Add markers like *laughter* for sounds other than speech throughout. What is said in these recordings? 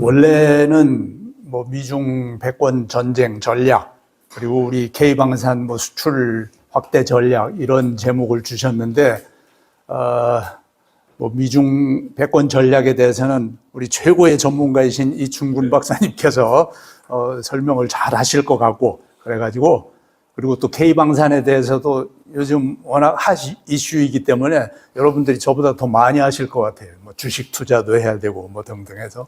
원래는 뭐 미중 패권 전쟁 전략 그리고 우리 K방산 뭐 수출 확대 전략 이런 제목을 주셨는데 어, 뭐 미중 패권 전략에 대해서는 우리 최고의 전문가이신 이충군 박사님께서 어, 설명을 잘 하실 것 같고 그래가지고 그리고 또 K방산에 대해서도 요즘 워낙 핫 이슈이기 때문에 여러분들이 저보다 더 많이 하실 것 같아요. 뭐 주식 투자도 해야 되고 뭐 등등 해서.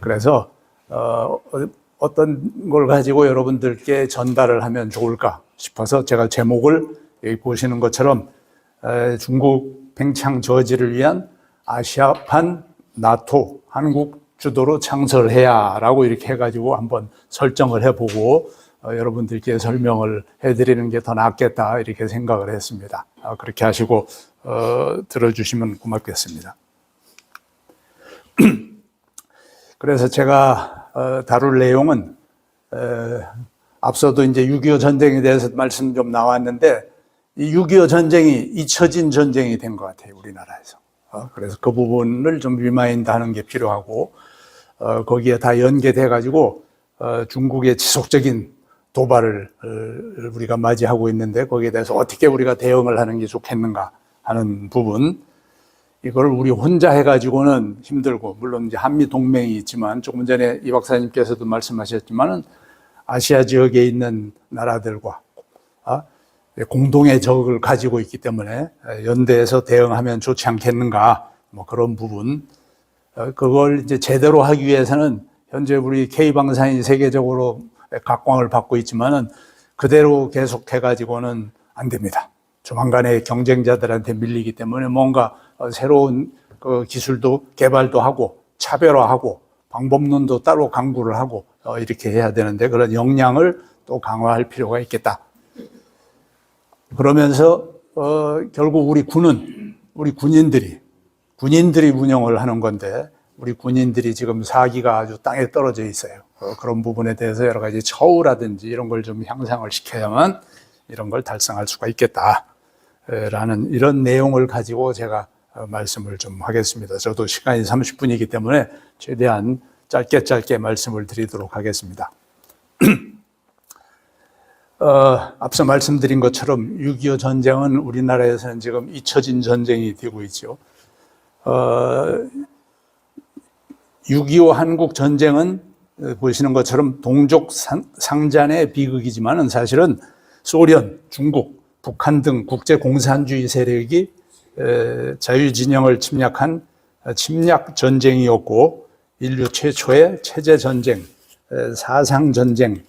그래서, 어, 어떤 걸 가지고 여러분들께 전달을 하면 좋을까 싶어서 제가 제목을 여기 보시는 것처럼 에, 중국 팽창 저지를 위한 아시아판 나토 한국 주도로 창설해야 라고 이렇게 해가지고 한번 설정을 해보고 어, 여러분들께 설명을 해드리는 게 더 낫겠다 이렇게 생각을 했습니다. 아, 그렇게 하시고 어, 들어주시면 고맙겠습니다. *clears throat* 그래서 제가 어, 다룰 내용은 에, 앞서도 이제 6.25 전쟁에 대해서 말씀 좀 나왔는데 이 6.25 전쟁이 잊혀진 전쟁이 된 것 같아요 우리나라에서. 어, 그래서 그 부분을 좀 리마인드 하는 게 필요하고 어, 거기에 다 연계돼 가지고 어, 중국의 지속적인 도발을 어, 우리가 맞이하고 있는데 거기에 대해서 어떻게 우리가 대응을 하는 게 좋겠는가 하는 부분. 이걸 우리 혼자 해가지고는 힘들고 물론 이제 한미 동맹이 있지만 조금 전에 이 박사님께서도 말씀하셨지만은 아시아 지역에 있는 나라들과 아, 공동의 적을 가지고 있기 때문에 연대해서 대응하면 좋지 않겠는가 뭐 그런 부분. 어, 그걸 이제 제대로 하기 위해서는 현재 우리 K 방산이 세계적으로 각광을 받고 있지만은 그대로 계속해 가지고는 안 됩니다. 조만간에 경쟁자들한테 밀리기 때문에 뭔가 어, 새로운 그 기술도 개발도 하고 차별화하고 방법론도 따로 강구를 하고 어, 이렇게 해야 되는데 그런 역량을 또 강화할 필요가 있겠다. 그러면서 어, 결국 우리 군은 우리 군인들이 군인들이 운영을 하는 건데 우리 군인들이 지금 사기가 아주 땅에 떨어져 있어요. 어, 그런 부분에 대해서 여러 가지 처우라든지 이런 걸 좀 향상을 시켜야만 이런 걸 달성할 수가 있겠다. 라는 이런 내용을 가지고 제가 어, 말씀을 좀 하겠습니다. 저도 시간이 30분이기 때문에 최대한 짧게 짧게 말씀을 드리도록 하겠습니다. *clears throat* 어, 앞서 말씀드린 것처럼 6.25 전쟁은 우리나라에서는 지금 잊혀진 전쟁이 되고 있죠. 어, 6.25 한국 전쟁은 보시는 것처럼 동족 상잔의 비극이지만은 사실은 소련, 중국, 북한 등 국제 공산주의 세력이 자유 진영을 침략한 침략 전쟁이었고 인류 최초의 체제 전쟁, 사상 전쟁,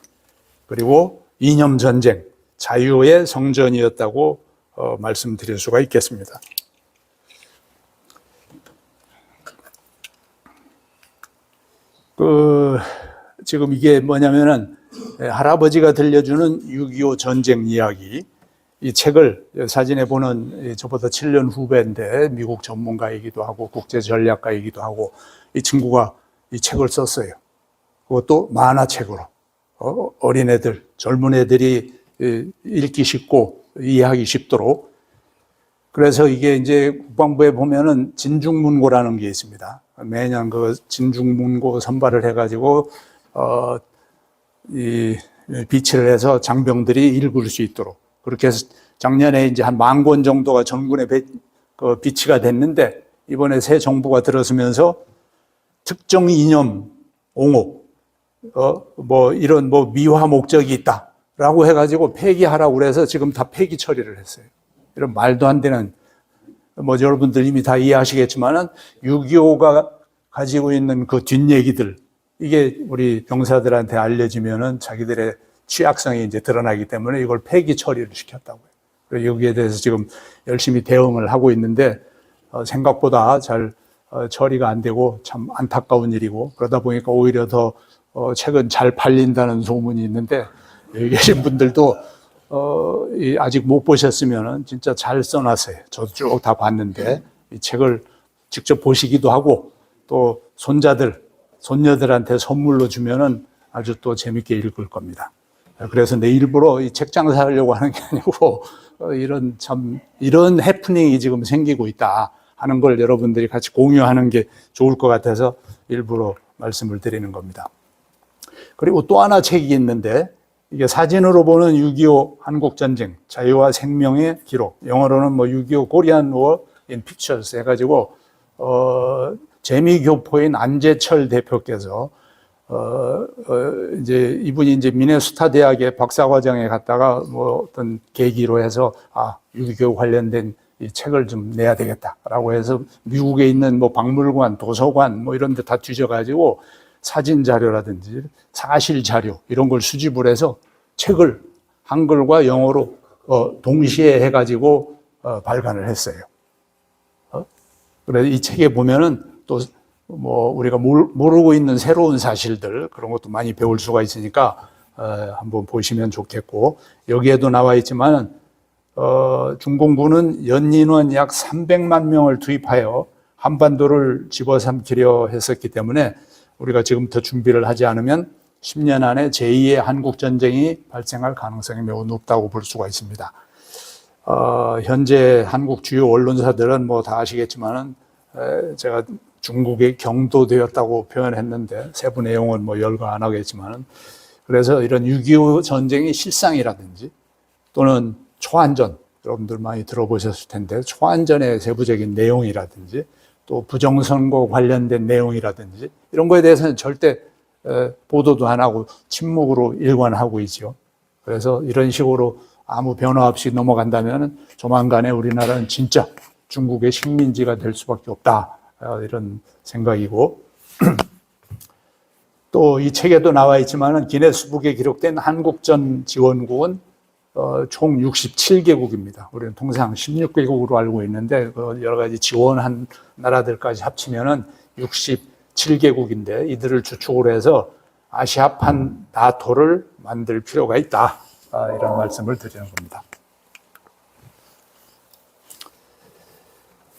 그리고 이념 전쟁, 자유의 성전이었다고 어, 말씀드릴 수가 있겠습니다. 그 지금 이게 뭐냐면은 할아버지가 들려주는 6.25 전쟁 이야기. 이 책을 사진에 보는 저보다 7년 후배인데 미국 전문가이기도 하고 국제 전략가이기도 하고 이 친구가 이 책을 썼어요. 그것도 만화책으로. 어, 어린애들, 젊은 애들이 읽기 쉽고 이해하기 쉽도록. 그래서 이게 이제 국방부에 보면은 진중문고라는 게 있습니다. 매년 그 진중문고 선발을 해가지고, 어, 이, 비치를 해서 장병들이 읽을 수 있도록. 그렇게 해서 작년에 이제 한 만 권 정도가 전군에 배, 그 비치가 됐는데, 이번에 새 정부가 들어서면서 특정 이념 옹호, 어, 뭐 이런 뭐 미화 목적이 있다라고 해가지고 폐기하라고 그래서 지금 다 폐기 처리를 했어요. 이런 말도 안 되는 뭐 여러분들 이미 다 이해하시겠지만은 6.25가 가지고 있는 그 뒷얘기들 이게 우리 병사들한테 알려지면은 자기들의 취약성이 이제 드러나기 때문에 이걸 폐기 처리를 시켰다고요. 그래서 여기에 대해서 지금 열심히 대응을 하고 있는데 어, 생각보다 잘 어, 처리가 안 되고 참 안타까운 일이고 그러다 보니까 오히려 더 어, 책은 잘 팔린다는 소문이 있는데 여기 계신 분들도 어, 이 아직 못 보셨으면은 진짜 잘 써놨어요. 저도 쭉 다 봤는데 이 책을 직접 보시기도 하고 또 손자들, 손녀들한테 선물로 주면은 아주 또 재밌게 읽을 겁니다. 그래서 내 일부러 이 책 장사하려고 하는 게 아니고 어, 이런 참 이런 해프닝이 지금 생기고 있다 하는 걸 여러분들이 같이 공유하는 게 좋을 것 같아서 일부러 말씀을 드리는 겁니다. 그리고 또 하나 책이 있는데 이게 사진으로 보는 6.25 한국전쟁, 자유와 생명의 기록. 영어로는 뭐 6.25 코리안 워 인 픽처스 해가지고, 어, 재미교포인 안재철 대표께서, 어, 어, 이제 이분이 이제 미네소타 대학의 박사과정에 갔다가 뭐 어떤 계기로 해서 아, 6.25 관련된 이 책을 좀 내야 되겠다라고 해서 미국에 있는 뭐 박물관, 도서관 뭐 이런 데 다 뒤져가지고 사진 자료라든지 사실 자료 이런 걸 수집을 해서 책을 한글과 영어로 어, 동시에 해가지고 어, 발간을 했어요. 어? 그래서 이 책에 보면은 또 뭐 우리가 몰- 모르고 있는 새로운 사실들 그런 것도 많이 배울 수가 있으니까 어, 한번 보시면 좋겠고 여기에도 나와 있지만 어, 중공군은 연인원 약 300만 명을 투입하여 한반도를 집어삼키려 했었기 때문에 우리가 지금부터 준비를 하지 않으면 10년 안에 제2의 한국 전쟁이 발생할 가능성이 매우 높다고 볼 수가 있습니다. 어, 현재 한국 주요 언론사들은 뭐 다 아시겠지만은 에, 제가 중국에 경도되었다고 표현했는데 세부 내용은 뭐 열거 안 하겠지만은 그래서 이런 6.25 전쟁이 실상이라든지 또는 초안전 여러분들 많이 들어보셨을 텐데 초안전의 세부적인 내용이라든지 또 부정선거 관련된 내용이라든지 이런 거에 대해서는 절대 에, 보도도 안 하고 침묵으로 일관하고 있죠. 그래서 이런 식으로 아무 변화 없이 넘어간다면 조만간에 우리나라는 진짜 중국의 식민지가 될 수밖에 없다. 어, 이런 생각이고 *clears throat* 또 이 책에도 나와 있지만은 기네스북에 기록된 한국전 지원국은 어, 총 67개국입니다. 우리는 통상 16개국으로 알고 있는데 그 여러 가지 지원한 나라들까지 합치면은 67개국인데 이들을 주축으로 해서 아시아판 나토를 만들 필요가 있다. 아, 이런 말씀을 드리는 겁니다.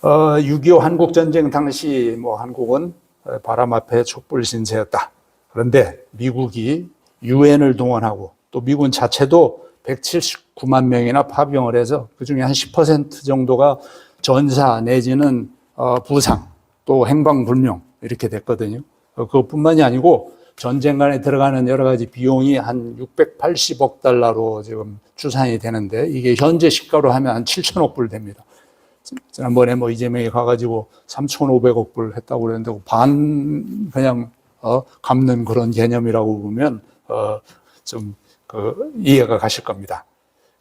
어, 6.25 한국전쟁 당시 뭐 한국은 어, 바람 앞에 촛불 신세였다. 그런데 미국이 유엔을 동원하고 또 미군 자체도 179만 명이나 파병을 해서 그 중에 한 10% 정도가 전사 내지는 어, 부상 또 행방불명 이렇게 됐거든요. 어, 그것뿐만이 아니고 전쟁간에 들어가는 여러 가지 비용이 한 680억 달러로 지금 추산이 되는데 이게 현재 시가로 하면 한 7천억 불 됩니다. 지난번에 뭐 이재명이 가가지고 3,500억 불 했다고 그랬는데 반 그냥 어, 갚는 그런 개념이라고 보면 어, 좀 그 이해가 가실 겁니다.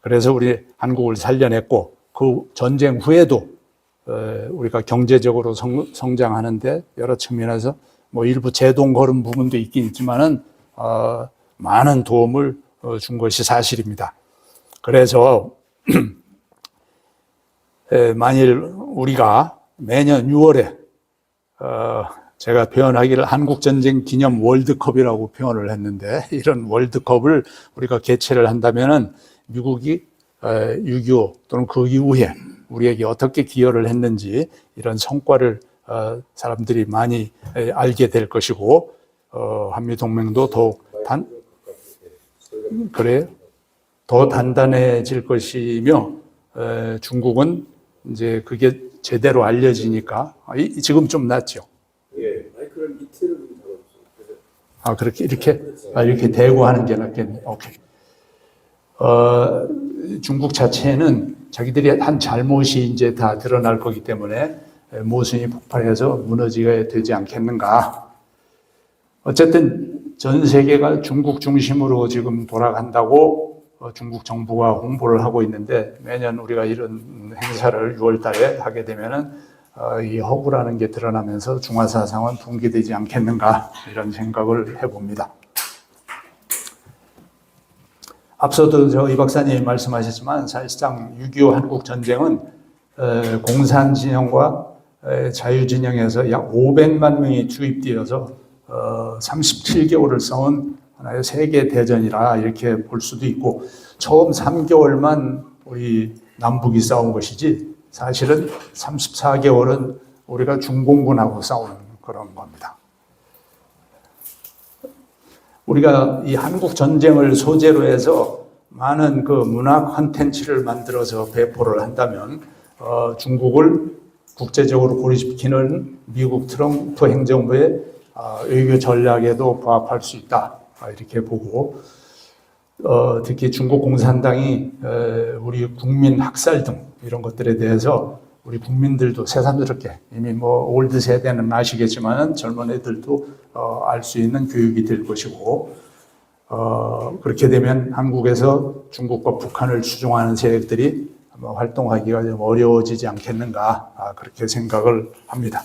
그래서 우리 한국을 살려냈고 그 전쟁 후에도 어, 우리가 경제적으로 성, 성장하는데 여러 측면에서 뭐 일부 제동 걸은 부분도 있긴 있지만은 어, 많은 도움을 어, 준 것이 사실입니다. 그래서 *clears throat* 에, 만일 우리가 매년 6월에 어, 제가 표현하기를 한국전쟁 기념 월드컵이라고 표현을 했는데 *laughs* 이런 월드컵을 우리가 개최를 한다면은 미국이 6.25 또는 그 이후에 우리에게 어떻게 기여를 했는지 이런 성과를 어, 사람들이 많이 에, 알게 될 것이고 어, 한미 동맹도 더욱 단 그래요? 더 단단해질 것이며 에, 중국은 이제 그게 제대로 알려지니까 지금 좀 낫죠. 예, 마이크를 밑으로 좀 잡아주세요. 그래서 아 그렇게 이렇게 아, 이렇게 대고 하는 게 낫겠네. 오케이. 어, 중국 자체는 자기들이 한 잘못이 이제 다 드러날 거기 때문에 모순이 폭발해서 무너지게 되지 않겠는가. 어쨌든 전 세계가 중국 중심으로 지금 돌아간다고 어, 중국 정부가 홍보를 하고 있는데 매년 우리가 이런 행사를 6월 달에 하게 되면은 어, 이 허구라는 게 드러나면서 중화사상은 붕괴되지 않겠는가 이런 생각을 해봅니다. 앞서도 저이 박사님 말씀하셨지만 사실상 6.25 한국 전쟁은 어, 공산 진영과 에, 자유 진영에서 약 500만 명이 투입되어서 어, 37개월을 싸운 하나의 세계 대전이라 이렇게 볼 수도 있고 처음 3개월만 우리 남북이 싸운 것이지 사실은 34개월은 우리가 중공군하고 싸우는 그런 겁니다. 우리가 이 한국 전쟁을 소재로 해서 많은 그 문화 콘텐츠를 만들어서 배포를 한다면 어, 중국을 국제적으로 고립시키는 미국 트럼프 행정부의 아, 외교 전략에도 부합할 수 있다 아, 이렇게 보고 어, 특히 중국 공산당이 에, 우리 국민 학살 등 이런 것들에 대해서 우리 국민들도 새삼스럽게 이미 뭐 올드 세대는 아시겠지만 젊은 애들도 어, 알 수 있는 교육이 될 것이고 어, 그렇게 되면 한국에서 중국과 북한을 추종하는 세력들이 아마 활동하기가 좀 어려워지지 않겠는가 아, 그렇게 생각을 합니다.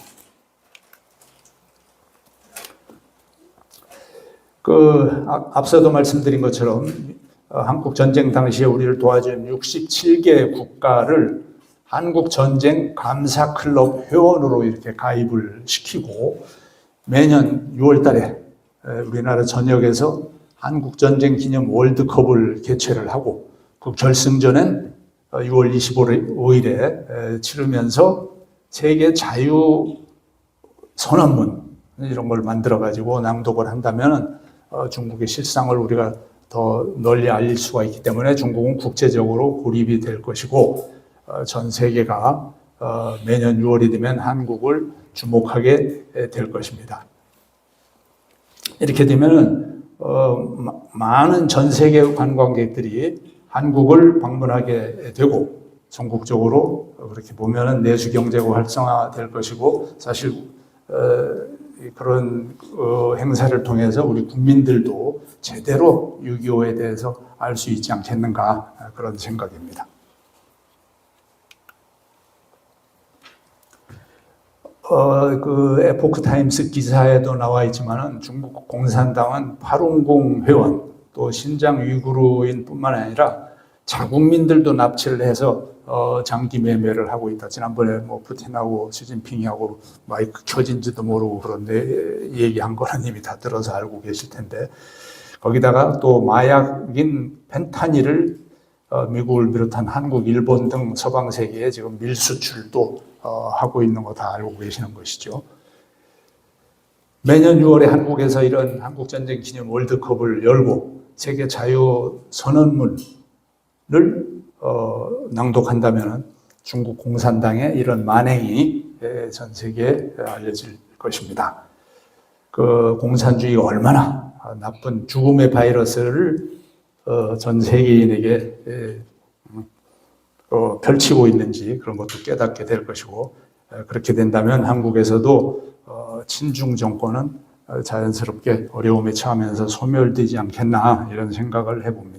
그 앞- 앞서도 말씀드린 것처럼 어, 한국 전쟁 당시에 우리를 도와준 67개 국가를 한국 전쟁 감사 클럽 회원으로 이렇게 가입을 시키고 매년 6월 달에 우리나라 전역에서 한국 전쟁 기념 월드컵을 개최를 하고 그 결승전엔 6월 25일에 치르면서 세계 자유 선언문 이런 걸 만들어 가지고 낭독을 한다면 어, 중국의 실상을 우리가 더 널리 알릴 수가 있기 때문에 중국은 국제적으로 고립이 될 것이고 어, 전 세계가 어, 매년 6월이 되면 한국을 주목하게 될 것입니다. 이렇게 되면은 어, 마- 많은 전 세계 관광객들이 한국을 방문하게 되고 전국적으로 그렇게 보면은 내수 경제가 활성화될 것이고 사실 그런 어, 행사를 통해서 우리 국민들도 제대로 6.25에 대해서 알 수 있지 않겠는가 아, 그런 생각입니다. 어, 그 에포크 타임스 기사에도 나와 있지만은 중국 공산당은 850 회원 또 신장 위구르인뿐만 아니라 자국민들도 납치를 해서 어, 장기 매매를 하고 있다. 지난번에 뭐 푸틴하고 시진핑이하고 마이크 켜진지도 모르고 그런데 얘기한 거는 이미 다 들어서 알고 계실 텐데 거기다가 또 마약인 펜타닐을 어, 미국을 비롯한 한국, 일본 등 서방 세계에 지금 밀수출도 어, 하고 있는 거 다 알고 계시는 것이죠. 매년 6월에 한국에서 이런 한국전쟁 기념 월드컵을 열고 세계 자유 선언문을 어, 낭독한다면 중국 공산당의 이런 만행이 예, 전 세계에 알려질 것입니다. 그 공산주의가 얼마나 나쁜 죽음의 바이러스를 어, 전 세계인에게 예, 어, 펼치고 있는지 그런 것도 깨닫게 될 것이고 에, 그렇게 된다면 한국에서도 어, 친중 정권은 어, 자연스럽게 어려움에 처하면서 소멸되지 않겠나 이런 생각을 해봅니다.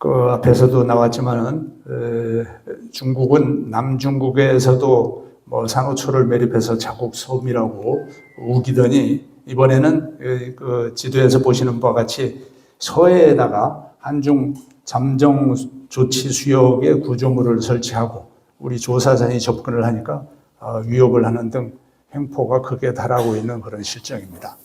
그 앞에서도 나왔지만은 에, 중국은 남중국에서도 뭐 산호초를 매립해서 자국 소음이라고 우기더니 이번에는 에, 그 지도에서 보시는 바와 같이 서해에다가 한중 잠정 조치 수역에 구조물을 설치하고 우리 조사선이 접근을 하니까 어, 위협을 하는 등 횡포가 크게 달하고 있는 그런 실정입니다.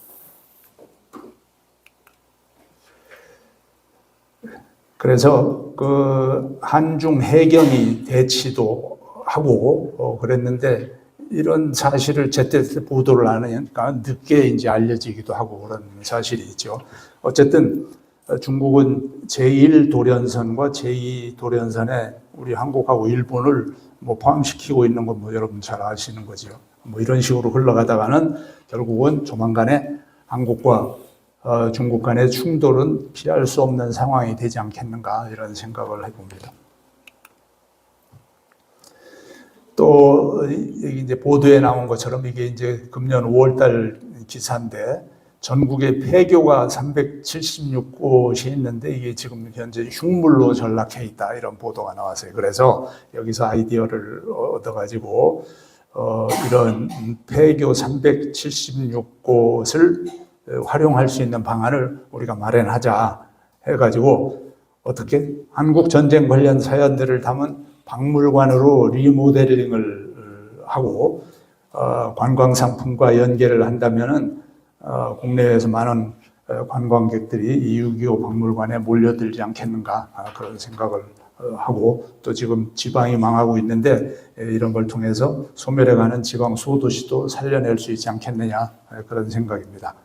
그래서 그 한중 해경이 대치도 하고 어, 그랬는데 이런 사실을 제때 보도를 안 하니까 늦게 이제 알려지기도 하고 그런 사실이 있죠. 어쨌든 어, 중국은 제1도련선과 제2도련선에 우리 한국하고 일본을 뭐 포함시키고 있는 건 뭐 여러분 잘 아시는 거죠. 뭐 이런 식으로 흘러가다가는 결국은 조만간에 한국과 어, 중국 간의 충돌은 피할 수 없는 상황이 되지 않겠는가 이런 생각을 해봅니다. 또 여기 이제 보도에 나온 것처럼 이게 이제 금년 5월달 기사인데 전국에 폐교가 376곳이 있는데 이게 지금 현재 흉물로 전락해 있다 이런 보도가 나왔어요. 그래서 여기서 아이디어를 얻어가지고 어, 이런 폐교 376곳을 활용할 수 있는 방안을 우리가 마련하자 해가지고 어떻게 한국 전쟁 관련 사연들을 담은 박물관으로 리모델링을 하고 어, 관광 상품과 연계를 한다면은 어, 국내에서 많은 어, 관광객들이 이6.25 박물관에 몰려들지 않겠는가 아, 그런 생각을 어, 하고 또 지금 지방이 망하고 있는데 에, 이런 걸 통해서 소멸해가는 지방 소도시도 살려낼 수 있지 않겠느냐 아, 그런 생각입니다.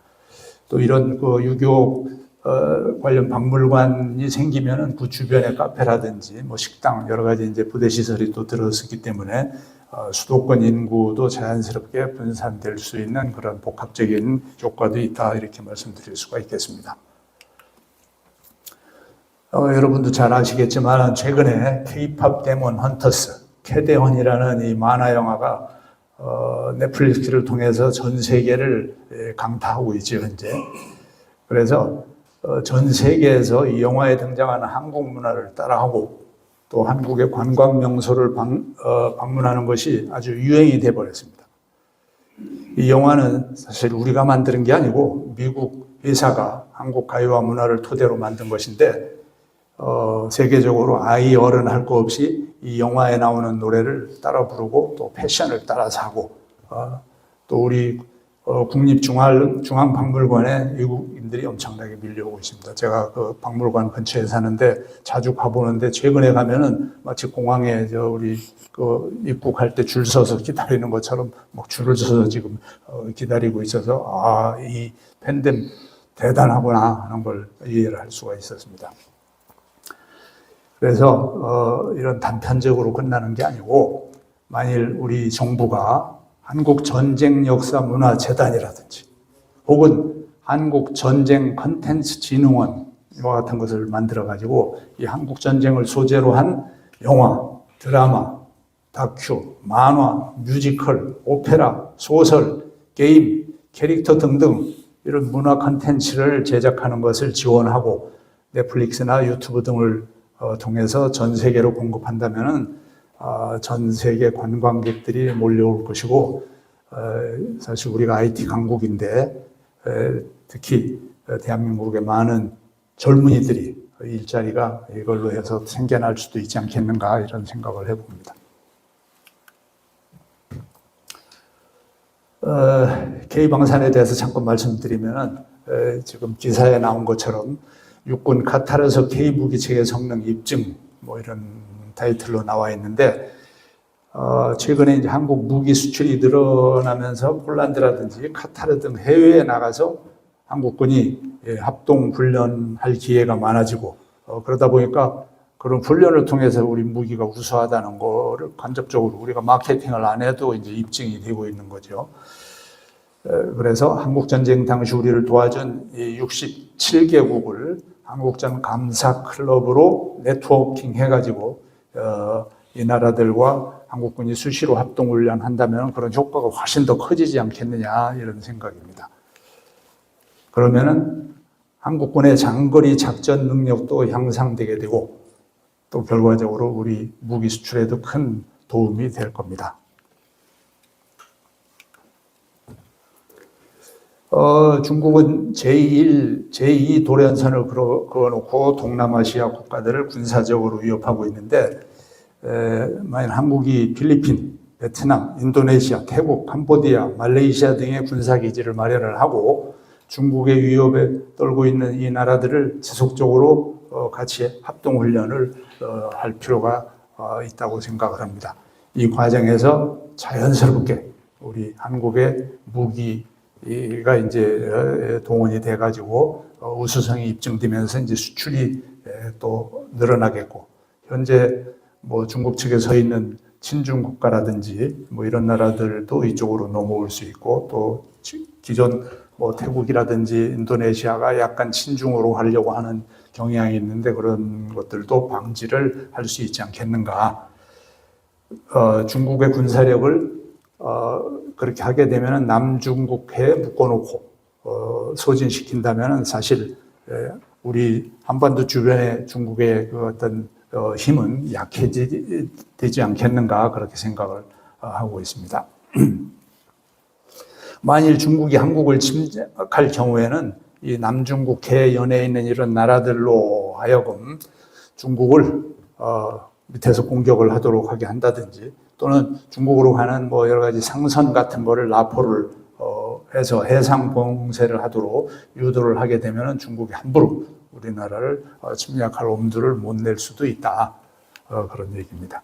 또 이런 그6.25 어, 관련 박물관이 생기면은 그 주변에 카페라든지 뭐 식당 여러 가지 이제 부대 시설이 또 들어서기 때문에 어, 수도권 인구도 자연스럽게 분산될 수 있는 그런 복합적인 효과도 있다 이렇게 말씀드릴 수가 있겠습니다. 어, 여러분도 잘 아시겠지만 최근에 K-팝 데몬 헌터스 캐데헌이라는 이 만화 영화가 어, 넷플릭스를 통해서 전 세계를 예, 강타하고 있죠 현재. 그래서 어, 전 세계에서 이 영화에 등장하는 한국 문화를 따라하고 또 한국의 관광 명소를 방, 어, 방문하는 것이 아주 유행이 돼 버렸습니다. 이 영화는 사실 우리가 만드는 게 아니고 미국 회사가 한국 가요와 문화를 토대로 만든 것인데 어, 세계적으로 아이 어른 할 거 없이 이 영화에 나오는 노래를 따라 부르고 또 패션을 따라 사고 어, 또 우리 어, 국립중앙박물관에 외국인들이 엄청나게 밀려오고 있습니다. 제가 그 박물관 근처에 사는데 자주 가보는데 최근에 가면은 마치 공항에 저 우리 그 입국할 때 줄 서서 기다리는 것처럼 막 줄을 서서 지금 어, 기다리고 있어서 아, 이 팬덤 대단하구나 하는 걸 이해를 할 수가 있었습니다. 그래서 어, 이런 단편적으로 끝나는 게 아니고 만일 우리 정부가 한국 전쟁 역사 문화 재단이라든지 혹은 한국 전쟁 컨텐츠 진흥원 이와 같은 것을 만들어 가지고 이 한국 전쟁을 소재로 한 영화, 드라마, 다큐, 만화, 뮤지컬, 오페라, 소설, 게임, 캐릭터 등등 이런 문화 컨텐츠를 제작하는 것을 지원하고 넷플릭스나 유튜브 등을 어, 통해서 전 세계로 공급한다면은 아, 전 세계 관광객들이 몰려올 것이고 어, 사실 우리가 IT 강국인데 에, 특히 어, 대한민국의 많은 젊은이들이 일자리가 이걸로 해서 생겨날 수도 있지 않겠는가 이런 생각을 해봅니다. 어, K방산에 대해서 잠깐 말씀드리면은 에, 지금 기사에 나온 것처럼 육군 카타르서 K무기체계 성능 입증 뭐 이런 타이틀로 나와 있는데 어, 최근에 이제 한국 무기 수출이 늘어나면서 폴란드라든지 카타르 등 해외에 나가서 한국군이 예, 합동 훈련할 기회가 많아지고 어, 그러다 보니까 그런 훈련을 통해서 우리 무기가 우수하다는 거를 간접적으로 우리가 마케팅을 안 해도 이제 입증이 되고 있는 거죠. 그래서 한국 전쟁 당시 우리를 도와준 60 7개국을 한국전 감사 클럽으로 네트워킹 해가지고 어, 이 나라들과 한국군이 수시로 합동 훈련한다면 그런 효과가 훨씬 더 커지지 않겠느냐 이런 생각입니다. 그러면은 한국군의 장거리 작전 능력도 향상되게 되고 또 결과적으로 우리 무기 수출에도 큰 도움이 될 겁니다. 어, 중국은 제1, 제2 도련선을 그어, 그어놓고 동남아시아 국가들을 군사적으로 위협하고 있는데, 에, 만약 한국이 필리핀, 베트남, 인도네시아, 태국, 캄보디아, 말레이시아 등의 군사기지를 마련을 하고 중국의 위협에 떨고 있는 이 나라들을 지속적으로 어, 같이 합동훈련을 어, 할 필요가 어, 있다고 생각을 합니다. 이 과정에서 자연스럽게 우리 한국의 무기 가 이제 동원이 돼가지고 우수성이 입증되면서 이제 수출이 또 늘어나겠고 현재 뭐 중국 측에 서 있는 친중 국가라든지 뭐 이런 나라들도 이쪽으로 넘어올 수 있고 또 기존 뭐 태국이라든지 인도네시아가 약간 친중으로 하려고 하는 경향이 있는데 그런 것들도 방지를 할 수 있지 않겠는가. 어, 중국의 군사력을 어, 그렇게 하게 되면 남중국해에 묶어놓고 어, 소진시킨다면 사실 에, 우리 한반도 주변의 중국의 그 어떤 어, 힘은 약해지지 않겠는가 그렇게 생각을 어, 하고 있습니다. *clears throat* 만일 중국이 한국을 침략할 경우에는 이 남중국해 연에 있는 이런 나라들로 하여금 중국을 어, 밑에서 공격을 하도록 하게 한다든지 또는 중국으로 가는 뭐 여러 가지 상선 같은 거를 라포를 어, 해서 해상 봉쇄를 하도록 유도를 하게 되면은 중국이 함부로 우리나라를 어, 침략할 엄두를 못 낼 수도 있다 어, 그런 얘기입니다.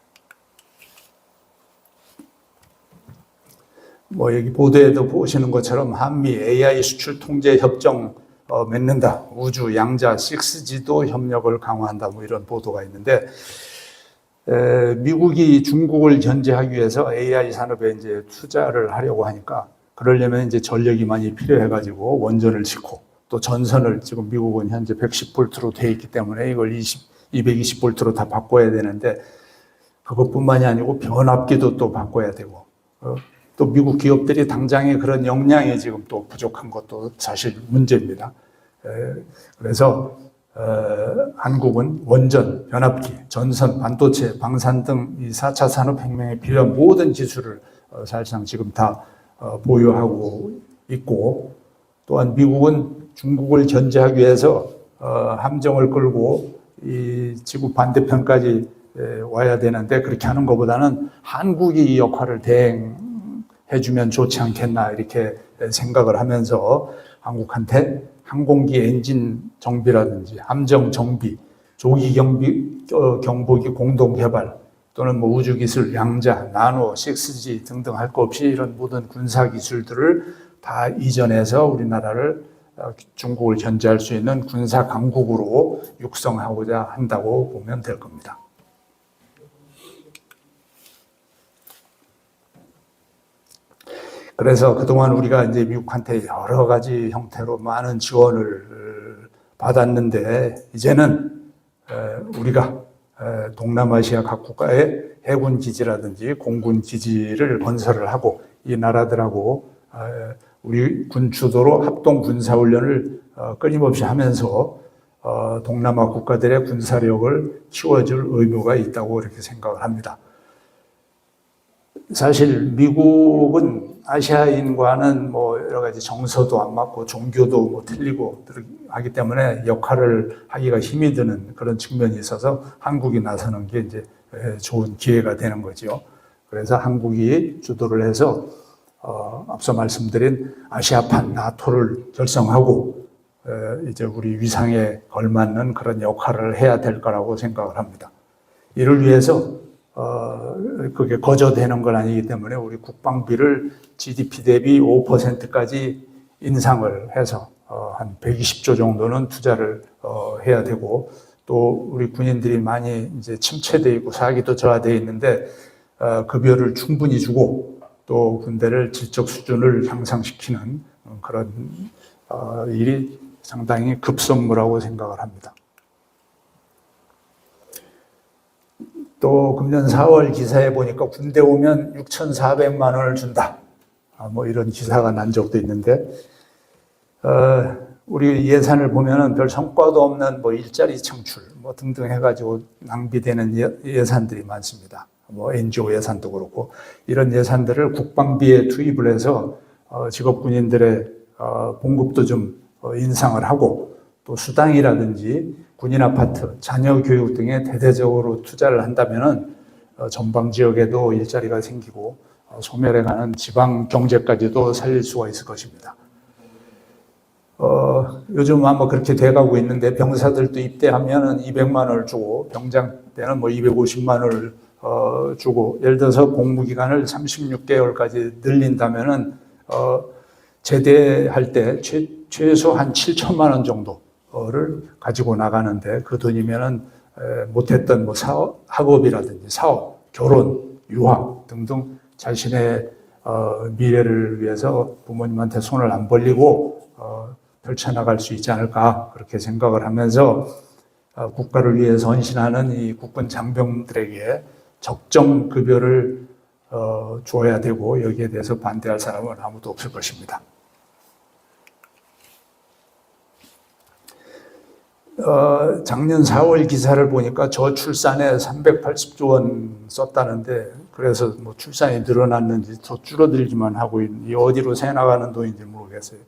뭐 여기 보도에도 보시는 것처럼 한미 AI 수출 통제 협정 어, 맺는다. 우주 양자 6G도 협력을 강화한다. 뭐 이런 보도가 있는데 에, 미국이 중국을 견제하기 위해서 AI 산업에 이제 투자를 하려고 하니까 그러려면 이제 전력이 많이 필요해가지고 원전을 짓고 또 전선을 지금 미국은 현재 110볼트로 돼 있기 때문에 이걸 20, 220볼트로 다 바꿔야 되는데 그것뿐만이 아니고 변압기도 또 바꿔야 되고 어, 또 미국 기업들이 당장에 그런 역량이 지금 또 부족한 것도 사실 문제입니다. 에, 그래서 어, 한국은 원전, 변압기, 전선, 반도체, 방산 등 이 4차 산업혁명에 필요한 모든 기술을 어, 사실상 지금 다 어, 보유하고 있고 또한 미국은 중국을 견제하기 위해서 어, 함정을 끌고 이 지구 반대편까지 에, 와야 되는데 그렇게 하는 것보다는 한국이 이 역할을 대행해주면 좋지 않겠나 이렇게 생각을 하면서 한국한테 항공기 엔진 정비라든지 함정 정비, 조기 경비, 어, 경보기 공동 개발 또는 뭐 우주 기술, 양자, 나노, 6G 등등 할 것 없이 이런 모든 군사 기술들을 다 이전해서 우리나라를 어, 중국을 견제할 수 있는 군사 강국으로 육성하고자 한다고 보면 될 겁니다. 그래서 그동안 우리가 이제 미국한테 여러 가지 형태로 많은 지원을 받았는데 이제는 에, 우리가 에, 동남아시아 각 국가의 해군 기지라든지 공군 기지를 건설을 하고 이 나라들하고 에, 우리 군 주도로 합동 군사 훈련을 어, 끊임없이 하면서 어, 동남아 국가들의 군사력을 키워줄 의무가 있다고 이렇게 생각을 합니다. 사실 미국은 아시아인과는 뭐 여러 가지 정서도 안 맞고 종교도 뭐 틀리고 하기 때문에 역할을 하기가 힘이 드는 그런 측면이 있어서 한국이 나서는 게 이제 좋은 기회가 되는 거죠. 그래서 한국이 주도를 해서 어, 앞서 말씀드린 아시아판 나토를 결성하고 에, 이제 우리 위상에 걸맞는 그런 역할을 해야 될 거라고 생각을 합니다. 이를 위해서 어, 그게 거저되는 건 아니기 때문에 우리 국방비를 GDP 대비 5%까지 인상을 해서 어, 한 120조 정도는 투자를 어, 해야 되고 또 우리 군인들이 많이 이제 침체돼 있고 사기도 저하돼 있는데 어, 급여를 충분히 주고 또 군대를 질적 수준을 향상시키는 그런 어, 일이 상당히 급선무라고 생각을 합니다. 또 금년 4월 기사에 보니까 군대 오면 6,400만 원을 준다. 아, 뭐 이런 기사가 난 적도 있는데, 어, 우리 예산을 보면은 별 성과도 없는 뭐 일자리 창출 뭐 등등 해가지고 낭비되는 예, 예산들이 많습니다. 뭐 NGO 예산도 그렇고 이런 예산들을 국방비에 투입을 해서 어, 직업 군인들의 어, 봉급도 좀 어, 인상을 하고 또 수당이라든지 군인 아파트, 자녀 교육 등에 대대적으로 투자를 한다면은 어, 전방 지역에도 일자리가 생기고 어, 소멸해 가는 지방 경제까지도 살릴 수가 있을 것입니다. 어, 요즘 아마 그렇게 돼가고 있는데 병사들도 입대하면은 200만 원을 주고 병장 때는 뭐 250만 원을 어, 주고 예를 들어서 복무 기간을 36개월까지 늘린다면은 어, 제대할 때 최, 최소 한 7천만 원 정도 를 가지고 나가는데 그 돈이면은 에, 못했던 뭐 사업, 학업이라든지 사업, 결혼, 유학 등등 자신의 어, 미래를 위해서 부모님한테 손을 안 벌리고 어, 펼쳐나갈 수 있지 않을까 그렇게 생각을 하면서 어, 국가를 위해서 헌신하는 이 국군 장병들에게 적정 급여를 어, 줘야 되고 여기에 대해서 반대할 사람은 아무도 없을 것입니다. 어, 작년 4월 기사를 보니까 저출산에 380조 원 썼다는데 그래서 뭐 출산이 늘어났는지 더 줄어들기만 하고 있는 이 어디로 새 나가는 돈인지 모르겠어요.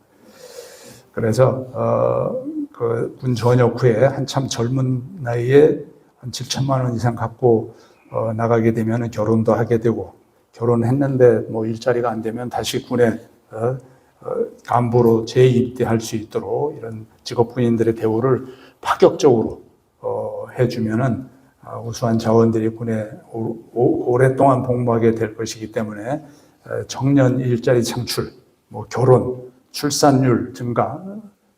그래서 어, 그군 전역 후에 한참 젊은 나이에 한 7천만 원 이상 갖고 어, 나가게 되면 결혼도 하게 되고 결혼했는데 뭐 일자리가 안 되면 다시 군에 어, 어, 간부로 재입대할 수 있도록 이런 직업 군인들의 대우를 파격적으로 어, 해주면은 어, 우수한 자원들이 군에 오랫동안 복무하게 될 것이기 때문에 어, 청년 일자리 창출, 뭐 결혼, 출산율 증가,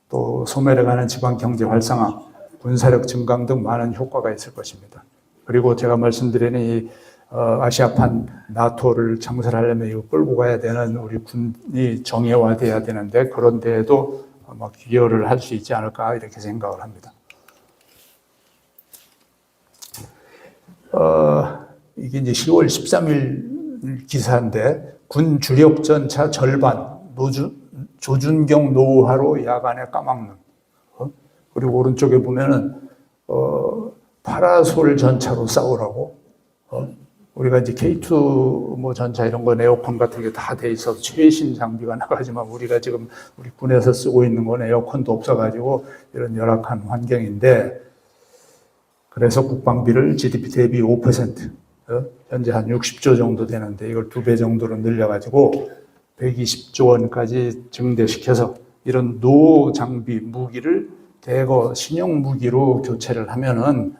또 소멸해 가는 지방 경제 활성화, 군사력 증강 등 많은 효과가 있을 것입니다. 그리고 제가 말씀드린 이 어, 아시아판 나토를 창설하려면 이거 끌고 가야 되는 우리 군이 정예화돼야 되는데 그런 데에도 아마 기여를 할 수 있지 않을까 이렇게 생각을 합니다. 어, 이게 이제 10월 13일 기사인데 군 주력 전차 절반 노주, 조준경 노하로 야간에 까막눈. 어? 그리고 오른쪽에 보면은 어, 파라솔 전차로 싸우라고. 어? 우리가 이제 K2 뭐 전차 이런 거 에어컨 같은 게 다 돼 있어서 최신 장비가 나가지만 우리가 지금 우리 군에서 쓰고 있는 건 에어컨도 없어가지고 이런 열악한 환경인데 그래서 국방비를 GDP 대비 5%, 어? 현재 한 60조 정도 되는데 이걸 두 배 정도로 늘려가지고 120조 원까지 증대시켜서 이런 노 장비 무기를 대거 신형 무기로 교체를 하면은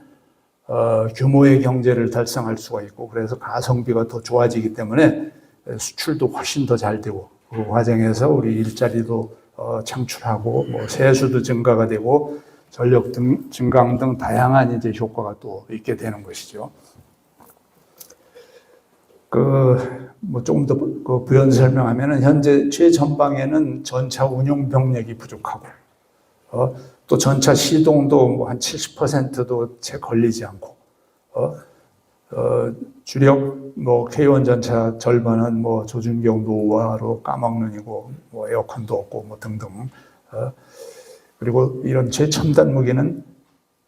어, 규모의 경제를 달성할 수가 있고 그래서 가성비가 더 좋아지기 때문에 수출도 훨씬 더 잘 되고 그 과정에서 우리 일자리도 어, 창출하고 뭐 세수도 증가가 되고 전력 등 증강 등 다양한 이제 효과가 또 있게 되는 것이죠. 그 뭐 조금 더 그 부연 설명하면은 현재 최전방에는 전차 운용 병력이 부족하고 어, 또 전차 시동도 뭐 한 70%도 채 걸리지 않고 어, 어, 주력 뭐 K1 전차 절반은 뭐 조준경 노화로 까먹는이고 뭐 에어컨도 없고 뭐 등등 어, 그리고 이런 최첨단 무기는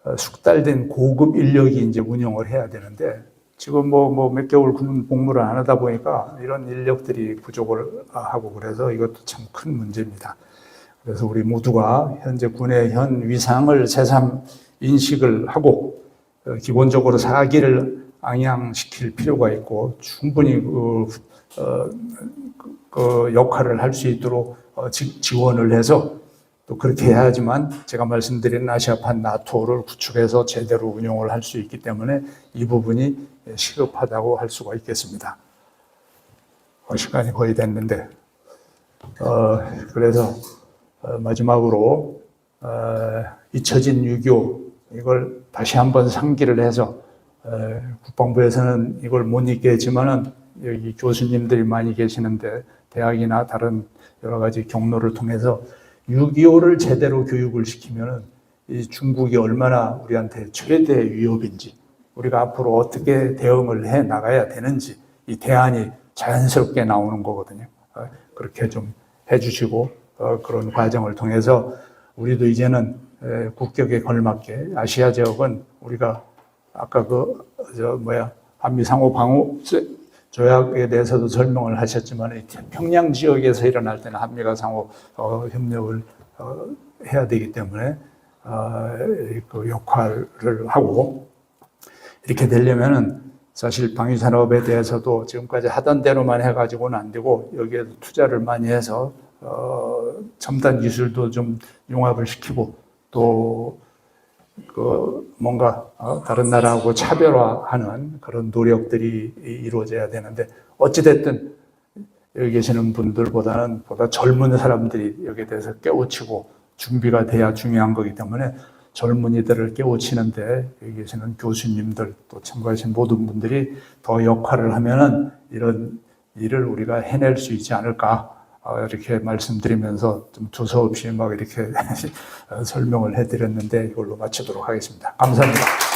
어, 숙달된 고급 인력이 이제 운영을 해야 되는데 지금 뭐 뭐 몇 개월 군 복무를 안 하다 보니까 이런 인력들이 부족을 하고 그래서 이것도 참 큰 문제입니다. 그래서 우리 모두가 현재 군의 현 위상을 새삼 인식을 하고 어, 기본적으로 사기를 앙양시킬 필요가 있고 충분히 그, 어, 그, 그 역할을 할 수 있도록 어, 지, 지원을 해서 또 그렇게 해야지만 제가 말씀드린 아시아판 나토를 구축해서 제대로 운용을 할 수 있기 때문에 이 부분이 시급하다고 할 수가 있겠습니다. 어, 시간이 거의 됐는데 어, 그래서 어, 마지막으로 어, 잊혀진 유교 이걸 다시 한번 상기를 해서 어, 국방부에서는 이걸 못 잊겠지만은 여기 교수님들이 많이 계시는데 대학이나 다른 여러 가지 경로를 통해서 6.25를 제대로 교육을 시키면은 이 중국이 얼마나 우리한테 최대 위협인지 우리가 앞으로 어떻게 대응을 해 나가야 되는지 이 대안이 자연스럽게 나오는 거거든요. 어, 그렇게 좀 해주시고 어, 그런 과정을 통해서 우리도 이제는 에, 국격에 걸맞게 아시아 지역은 우리가 아까 그 저 뭐야 한미 상호 방호 조약에 대해서도 설명을 하셨지만 이 평양 지역에서 일어날 때는 한미가 상호 어, 협력을 어, 해야 되기 때문에 어, 그 역할을 하고 이렇게 되려면은 사실 방위 산업에 대해서도 지금까지 하던 대로만 해가지고는 안 되고 여기에도 투자를 많이 해서 어, 첨단 기술도 좀 융합을 시키고 또 그 뭔가 어, 다른 나라하고 차별화하는 그런 노력들이 이루어져야 되는데 어찌 됐든 여기 계시는 분들보다는 보다 젊은 사람들이 여기에 대해서 깨우치고 준비가 돼야 중요한 거기 때문에 젊은이들을 깨우치는데 여기 계시는 교수님들 또 참가하신 모든 분들이 더 역할을 하면은 이런 일을 우리가 해낼 수 있지 않을까 어, 이렇게 말씀드리면서 좀 두서없이 막 이렇게 *laughs* 설명을 해드렸는데 이걸로 마치도록 하겠습니다. 감사합니다.